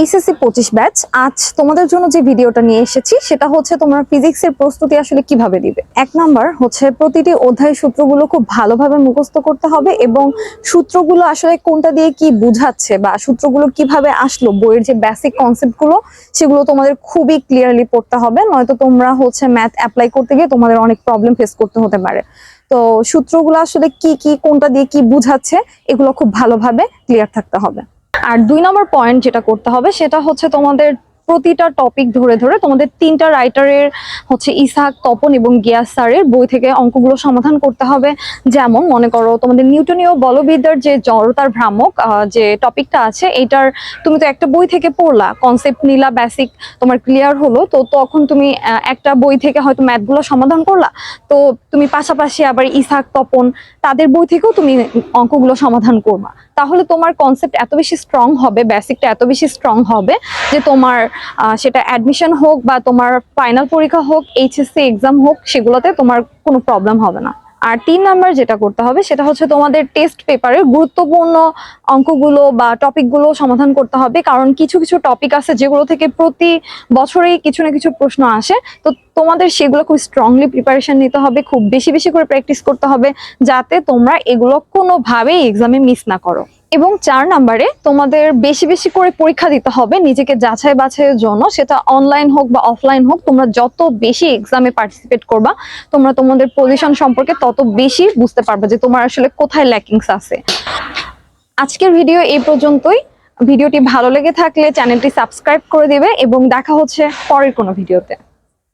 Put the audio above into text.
HSC পঁচিশ batch আজ তোমাদের জন্য যে ভিডিওটা নিয়ে এসেছি, সেটা হচ্ছে তোমরা ফিজিক্সের প্রস্তুতি আসলে কীভাবে দিবে। এক নাম্বার হচ্ছে প্রতিটি অধ্যায় সূত্রগুলো খুব ভালোভাবে মুখস্থ করতে হবে এবং সূত্রগুলো আসলে কোনটা দিয়ে কি বুঝাচ্ছে বা সূত্রগুলো কীভাবে আসলো, বইয়ের যে বেসিক কনসেপ্টগুলো সেগুলো তোমাদের খুবই ক্লিয়ারলি পড়তে হবে। নয়তো তোমরা হচ্ছে ম্যাথ অ্যাপ্লাই করতে গিয়ে তোমাদের অনেক প্রবলেম ফেস করতে হতে পারে। তো সূত্রগুলো আসলে কি কি, কোনটা দিয়ে কি বুঝাচ্ছে, এগুলো খুব ভালোভাবে ক্লিয়ার থাকতে হবে। আর দুই নম্বর পয়েন্ট যেটা করতে হবে সেটা হচ্ছে তোমাদের প্রতিটা টপিক ধরে ধরে তোমাদের তিনটা রাইটারের হচ্ছে ইসাক, তপন এবং গিয়াস স্যারের বই থেকে অঙ্কগুলো সমাধান করতে হবে। যেমন মনে করো তোমাদের নিউটনীয় বলবিদ্যার যে জড়তার ভ্রামক যে টপিকটা আছে এটার তুমি তো একটা বই থেকে পড়লা কনসেপ্ট নিলা বেসিক তোমার ক্লিয়ার হলো, তো তখন তুমি একটা বই থেকে হয়তো ম্যাথগুলো সমাধান করলা। তো তুমি পাশাপাশি আবার ইসাক, তপন, তাদের বই থেকেও তুমি অঙ্কগুলো সমাধান করবা। তাহলে তোমার কনসেপ্ট এত বেশি স্ট্রং হবে বেসিকটা এত বেশি স্ট্রং হবে, যে তোমার সেটা অ্যাডমিশন হোক বা তোমার ফাইনাল পরীক্ষা হোক এইচএসসি এক্সাম হোক, সেগুলোতে তোমার কোনো প্রবলেম হবে না। আর তিন নাম্বার যেটা করতে হবে, সেটা হচ্ছে তোমাদের টেস্ট পেপারে গুরুত্বপূর্ণ অঙ্কগুলো বা টপিকগুলো সমাধান করতে হবে। কারণ কিছু কিছু টপিক আছে যেগুলো থেকে প্রতি বছরেই কিছু না কিছু প্রশ্ন আসে। তো তোমাদের সেগুলো খুব স্ট্রংলি প্রিপারেশন নিতে হবে, খুব বেশি বেশি করে প্র্যাকটিস করতে হবে, যাতে তোমরা এগুলো কোনোভাবেই এক্সামে মিস না করো। এবং চার নাম্বারে তোমাদের বেশি বেশি করে পরীক্ষা দিতে হবে নিজেকে যাচাই বাছাইয়ের জন্য। সেটা অনলাইন হোক বা অফলাইন হোক, তোমরা যত বেশি এক্সামে পার্টিসিপেট করবা, তোমরা তোমাদের পজিশন সম্পর্কে তত বেশি বুঝতে পারবে যে তোমার আসলে কোথায় ল্যাকিংস আছে। আজকের ভিডিও এই পর্যন্তই। ভিডিওটি ভালো লেগে থাকলে চ্যানেলটি সাবস্ক্রাইব করে দেবে এবং দেখা হচ্ছে পরের কোনো ভিডিওতে